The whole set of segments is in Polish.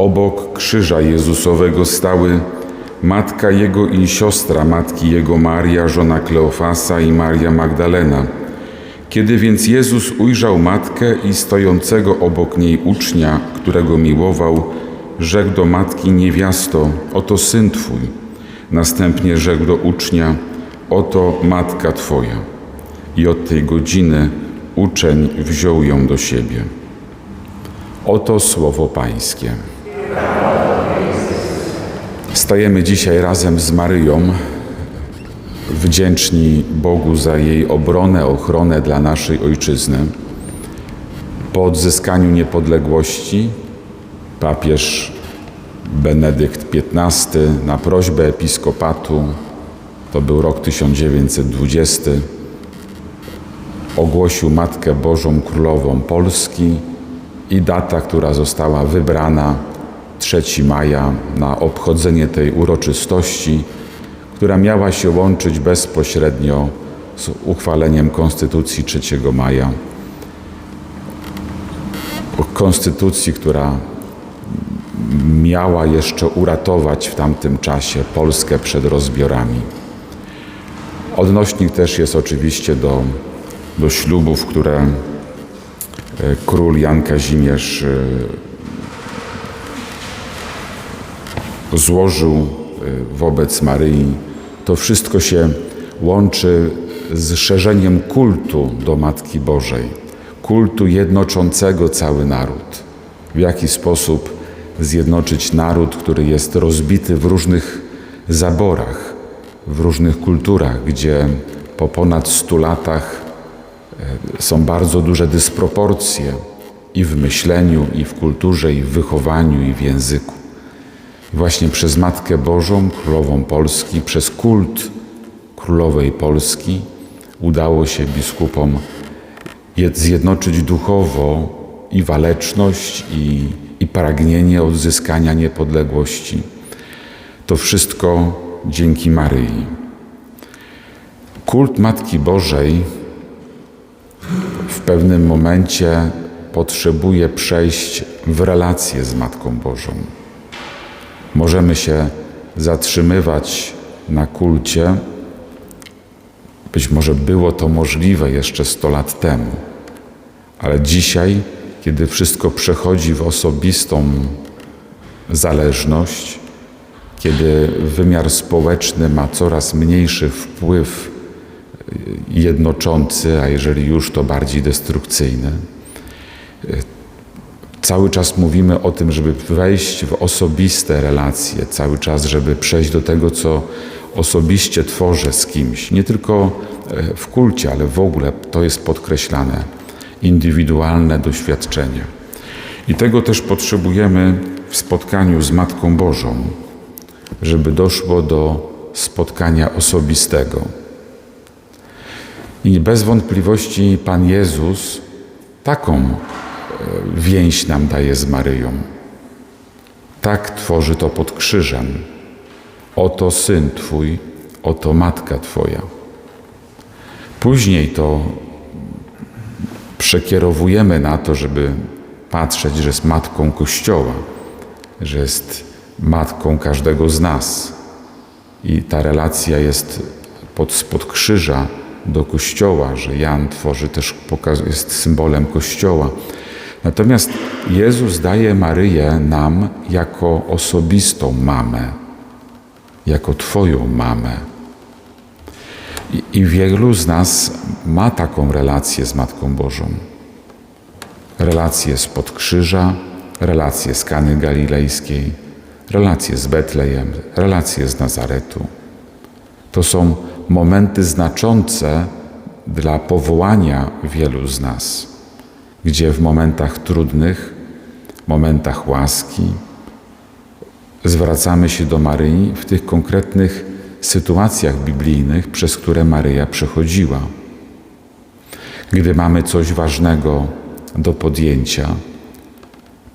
Obok krzyża Jezusowego stały matka Jego i siostra matki Jego Maria, żona Kleofasa i Maria Magdalena. Kiedy więc Jezus ujrzał matkę i stojącego obok niej ucznia, którego miłował, rzekł do matki niewiasto, oto syn Twój. Następnie rzekł do ucznia, oto matka Twoja. I od tej godziny uczeń wziął ją do siebie. Oto słowo Pańskie. Stajemy dzisiaj razem z Maryją, wdzięczni Bogu za jej obronę, ochronę dla naszej ojczyzny. Po odzyskaniu niepodległości papież Benedykt XV na prośbę episkopatu, to był rok 1920, ogłosił Matkę Bożą Królową Polski i data, która została wybrana 3 maja na obchodzenie tej uroczystości, która miała się łączyć bezpośrednio z uchwaleniem Konstytucji 3 maja. Konstytucji, która miała jeszcze uratować w tamtym czasie Polskę przed rozbiorami. Odnośnik też jest oczywiście do, do ślubów, które e, król Jan Kazimierz złożył e, wobec Maryi. To wszystko się łączy z szerzeniem kultu do Matki Bożej, kultu jednoczącego cały naród. W jaki sposób zjednoczyć naród, który jest rozbity w różnych zaborach, w różnych kulturach, gdzie po ponad stu latach e, są bardzo duże dysproporcje i w myśleniu, i w kulturze, i w wychowaniu, i w języku. Właśnie przez Matkę Bożą, Królową Polski, przez kult Królowej Polski udało się biskupom zjednoczyć duchowo i waleczność, i, i pragnienie odzyskania niepodległości. To wszystko dzięki Maryi. Kult Matki Bożej w pewnym momencie potrzebuje przejść w relację z Matką Bożą. Możemy się zatrzymywać na kulcie. Być może było to możliwe jeszcze 100 lat temu, ale dzisiaj, kiedy wszystko przechodzi w osobistą zależność, kiedy wymiar społeczny ma coraz mniejszy wpływ jednoczący, a jeżeli już to bardziej destrukcyjny. Cały czas mówimy o tym, żeby wejść w osobiste relacje, cały czas, żeby przejść do tego, co osobiście tworzę z kimś, nie tylko w kulcie, ale w ogóle to jest podkreślane indywidualne doświadczenie. I tego też potrzebujemy w spotkaniu z Matką Bożą, żeby doszło do spotkania osobistego. I bez wątpliwości Pan Jezus taką więź nam daje z Maryją. Tak tworzy to pod krzyżem. Oto syn Twój, oto matka Twoja. Później to przekierowujemy na to, żeby patrzeć, że jest matką Kościoła, że jest matką każdego z nas. I ta relacja jest pod, spod krzyża do Kościoła, że Jan tworzy też, jest symbolem Kościoła. Natomiast Jezus daje Maryję nam jako osobistą mamę, jako Twoją mamę. I, I wielu z nas ma taką relację z Matką Bożą. Relację spod krzyża, relację z Kany Galilejskiej, relację z Betlejem, relację z Nazaretu. To są momenty znaczące dla powołania wielu z nas, gdzie w momentach trudnych, momentach łaski, zwracamy się do Maryi w tych konkretnych sytuacjach biblijnych, przez które Maryja przechodziła. Gdy mamy coś ważnego do podjęcia,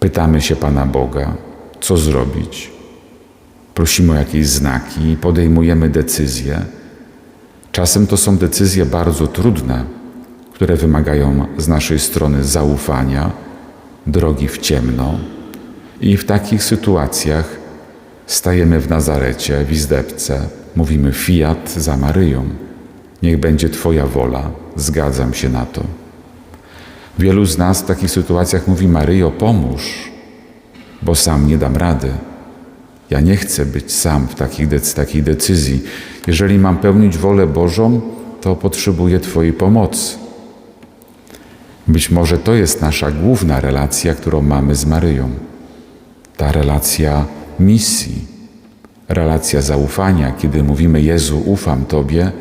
pytamy się Pana Boga, co zrobić. Prosimy o jakieś znaki podejmujemy decyzje. Czasem to są decyzje bardzo trudne, które wymagają z naszej strony zaufania, drogi w ciemno I w takich sytuacjach stajemy w Nazarecie, w izdebce, mówimy fiat za Maryją. Niech będzie Twoja wola, zgadzam się na to. Wielu z nas w takich sytuacjach mówi: Maryjo, pomóż, bo sam nie dam rady. Ja nie chcę być sam w takich takiej decyzji. Jeżeli mam pełnić wolę Bożą, to potrzebuję Twojej pomocy. Być może to jest nasza główna relacja, którą mamy z Maryją. Ta relacja misji, relacja zaufania, kiedy mówimy: Jezu, ufam Tobie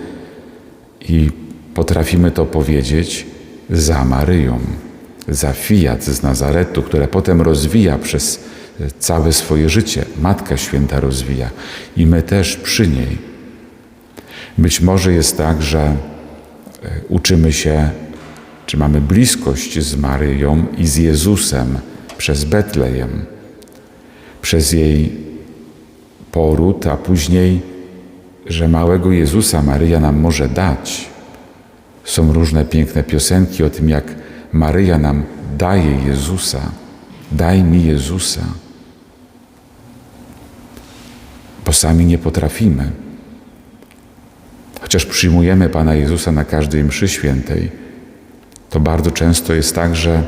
i potrafimy to powiedzieć za Maryją, za fiat z Nazaretu, które potem rozwija przez całe swoje życie. Matka Święta rozwija i my też przy niej. Być może jest tak, że e, uczymy się, czy mamy bliskość z Maryją i z Jezusem przez Betlejem, przez jej poród, a później, że małego Jezusa Maryja nam może dać. Są różne piękne piosenki o tym, jak Maryja nam daje Jezusa. Daj mi Jezusa. Bo sami nie potrafimy. Chociaż przyjmujemy Pana Jezusa na każdej mszy świętej, to bardzo często jest tak, że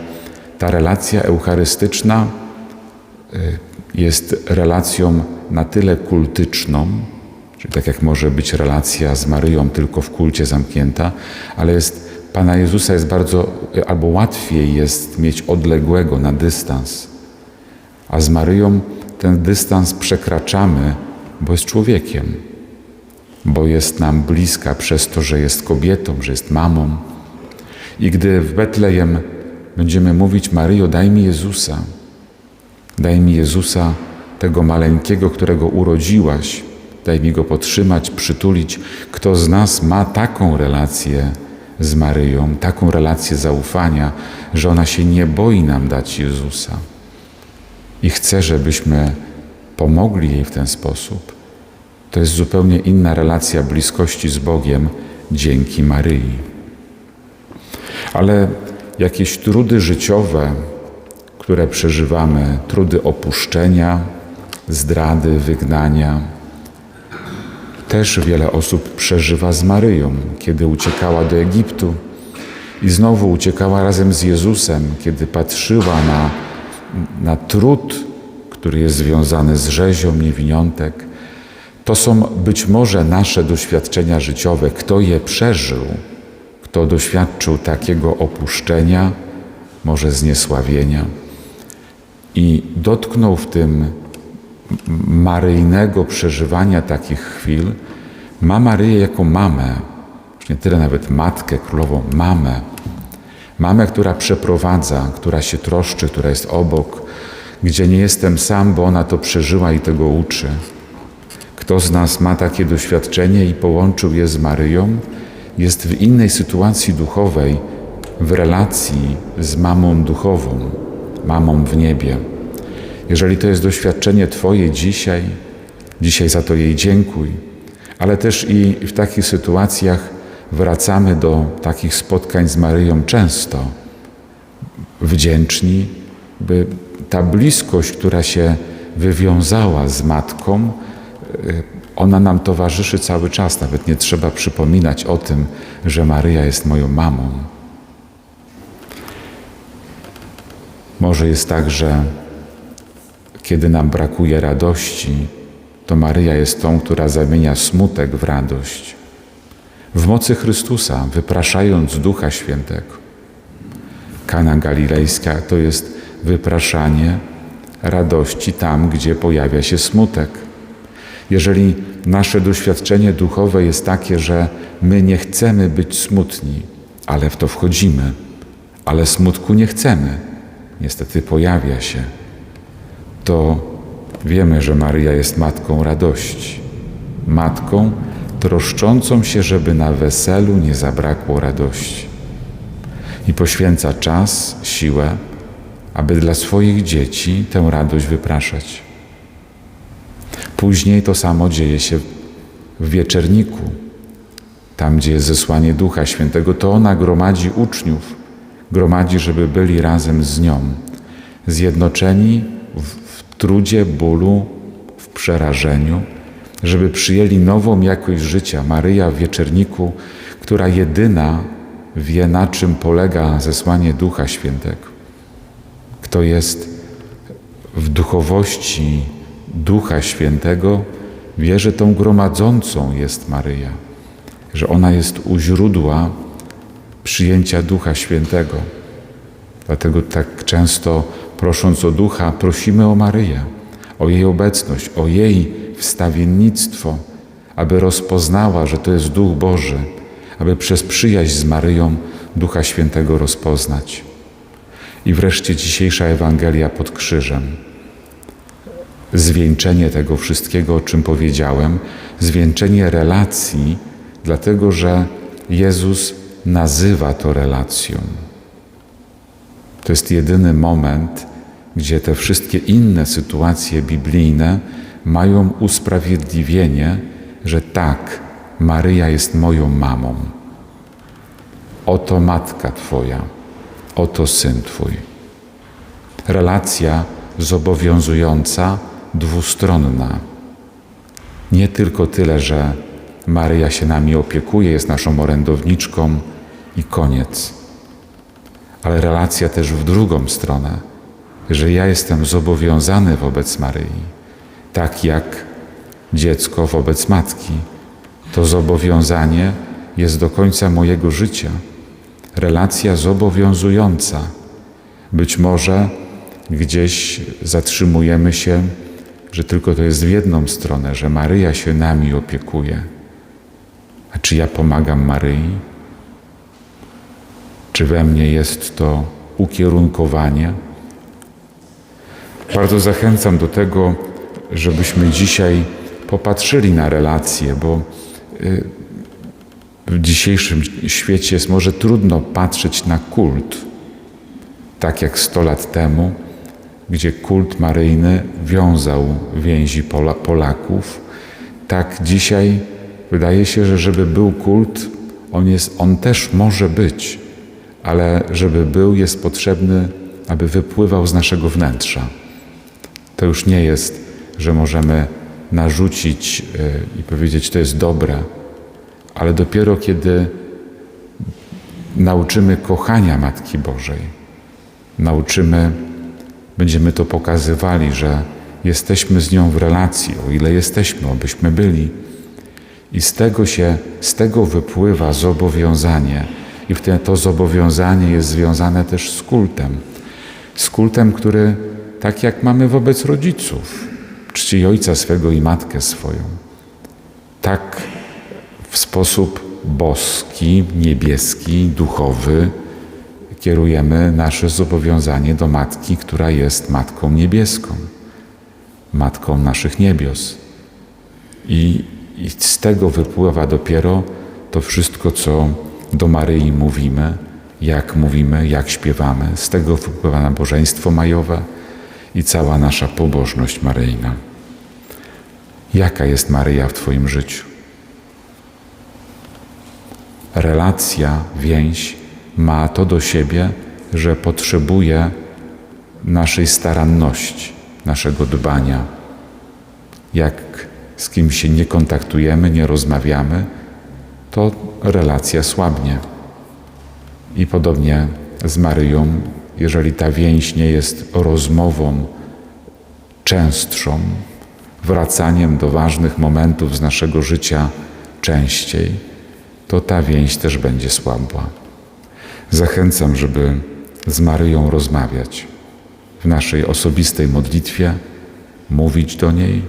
ta relacja eucharystyczna y, jest relacją na tyle kultyczną, czyli tak jak może być relacja z Maryją tylko w kulcie zamknięta, ale jest Pana Jezusa jest bardzo, albo łatwiej jest mieć odległego na dystans, a z Maryją ten dystans przekraczamy, bo jest człowiekiem, bo jest nam bliska przez to, że jest kobietą, że jest mamą. I gdy w Betlejem będziemy mówić: Maryjo, daj mi Jezusa, daj mi Jezusa, tego maleńkiego, którego urodziłaś, daj mi go podtrzymać, przytulić. Kto z nas ma taką relację z Maryją, taką relację zaufania, że ona się nie boi nam dać Jezusa i chce, żebyśmy pomogli jej w ten sposób. To jest zupełnie inna relacja bliskości z Bogiem dzięki Maryi. Ale jakieś trudy życiowe, które przeżywamy, trudy opuszczenia, zdrady, wygnania, też wiele osób przeżywa z Maryją, kiedy uciekała do Egiptu i znowu uciekała razem z Jezusem, kiedy patrzyła na, na trud, który jest związany z rzezią niewiniątek. To są być może nasze doświadczenia życiowe. Kto je przeżył, kto doświadczył takiego opuszczenia, może zniesławienia i dotknął w tym maryjnego przeżywania takich chwil, ma Maryję jako mamę, już nie tyle nawet matkę królową, mamę. Mamę, która przeprowadza, która się troszczy, która jest obok, gdzie nie jestem sam, bo ona to przeżyła i tego uczy. Kto z nas ma takie doświadczenie i połączył je z Maryją, jest w innej sytuacji duchowej, w relacji z mamą duchową, mamą w niebie. Jeżeli to jest doświadczenie Twoje dzisiaj, dzisiaj za to jej dziękuj, ale też i w takich sytuacjach wracamy do takich spotkań z Maryją często, wdzięczni, by ta bliskość, która się wywiązała z matką, y, ona nam towarzyszy cały czas. Nawet nie trzeba przypominać o tym, że Maryja jest moją mamą. Może jest tak, że kiedy nam brakuje radości, to Maryja jest tą, która zamienia smutek w radość. W mocy Chrystusa, wypraszając Ducha Świętego. Kana Galilejska to jest wypraszanie radości tam, gdzie pojawia się smutek. Jeżeli nasze doświadczenie duchowe jest takie, że my nie chcemy być smutni, ale w to wchodzimy, ale smutku nie chcemy, niestety pojawia się, to wiemy, że Maryja jest matką radości, matką troszczącą się, żeby na weselu nie zabrakło radości. I poświęca czas, siłę, aby dla swoich dzieci tę radość wypraszać. Później to samo dzieje się w wieczerniku, tam gdzie jest zesłanie Ducha Świętego, to ona gromadzi uczniów, gromadzi, żeby byli razem z nią, zjednoczeni w, w trudzie, bólu, w przerażeniu, żeby przyjęli nową jakość życia. Maryja w wieczerniku, która jedyna wie, na czym polega zesłanie Ducha Świętego. Kto jest w duchowości Ducha Świętego, wie, że tą gromadzącą jest Maryja, że ona jest u źródła przyjęcia Ducha Świętego. Dlatego tak często prosząc o Ducha, prosimy o Maryję, o jej obecność, o jej wstawiennictwo, aby rozpoznała, że to jest Duch Boży, aby przez przyjaźń z Maryją Ducha Świętego rozpoznać. I wreszcie dzisiejsza Ewangelia pod krzyżem. Zwieńczenie tego wszystkiego, o czym powiedziałem, zwieńczenie relacji, dlatego że Jezus nazywa to relacją. To jest jedyny moment, gdzie te wszystkie inne sytuacje biblijne mają usprawiedliwienie, że tak, Maryja jest moją mamą. Oto matka Twoja, oto syn Twój. Relacja zobowiązująca, dwustronna. Nie tylko tyle, że Maryja się nami opiekuje, jest naszą orędowniczką i koniec, ale relacja też w drugą stronę, że ja jestem zobowiązany wobec Maryi, tak jak dziecko wobec matki. To zobowiązanie jest do końca mojego życia. Relacja zobowiązująca. Być może gdzieś zatrzymujemy się, że tylko to jest w jedną stronę, że Maryja się nami opiekuje. A czy ja pomagam Maryi? Czy we mnie jest to ukierunkowanie? Bardzo zachęcam do tego, żebyśmy dzisiaj popatrzyli na relacje, bo y, w dzisiejszym świecie jest może trudno patrzeć na kult, tak jak 100 lat temu, gdzie kult maryjny wiązał więzi Pola, Polaków, tak dzisiaj wydaje się, że żeby był kult, on, jest, on też może być, ale żeby był, jest potrzebny, aby wypływał z naszego wnętrza. To już nie jest, że możemy narzucić y, i powiedzieć, to jest dobre, ale dopiero kiedy nauczymy kochania Matki Bożej, nauczymy, będziemy to pokazywali, że jesteśmy z nią w relacji, o ile jesteśmy, obyśmy byli. I z tego się, z tego wypływa zobowiązanie. I to zobowiązanie jest związane też z kultem. Z kultem, który tak jak mamy wobec rodziców, czci ojca swego i matkę swoją. Tak w sposób boski, niebieski, duchowy kierujemy nasze zobowiązanie do Matki, która jest Matką Niebieską, Matką naszych niebios. I, I z tego wypływa dopiero to wszystko, co do Maryi mówimy, jak mówimy, jak śpiewamy. Z tego wypływa nabożeństwo majowe i cała nasza pobożność maryjna. Jaka jest Maryja w Twoim życiu? Relacja, więź ma to do siebie, że potrzebuje naszej staranności, naszego dbania. Jak z kimś się nie kontaktujemy, nie rozmawiamy, to relacja słabnie. I podobnie z Maryją, jeżeli ta więź nie jest rozmową częstszą, wracaniem do ważnych momentów z naszego życia częściej, to ta więź też będzie słabła. Zachęcam, żeby z Maryją rozmawiać w naszej osobistej modlitwie, mówić do niej,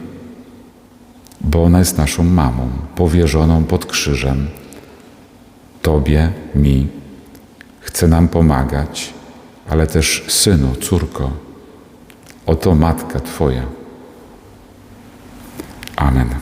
bo ona jest naszą mamą, powierzoną pod krzyżem. Tobie, mi, chce nam pomagać, ale też synu, córko, oto matka Twoja. Amen.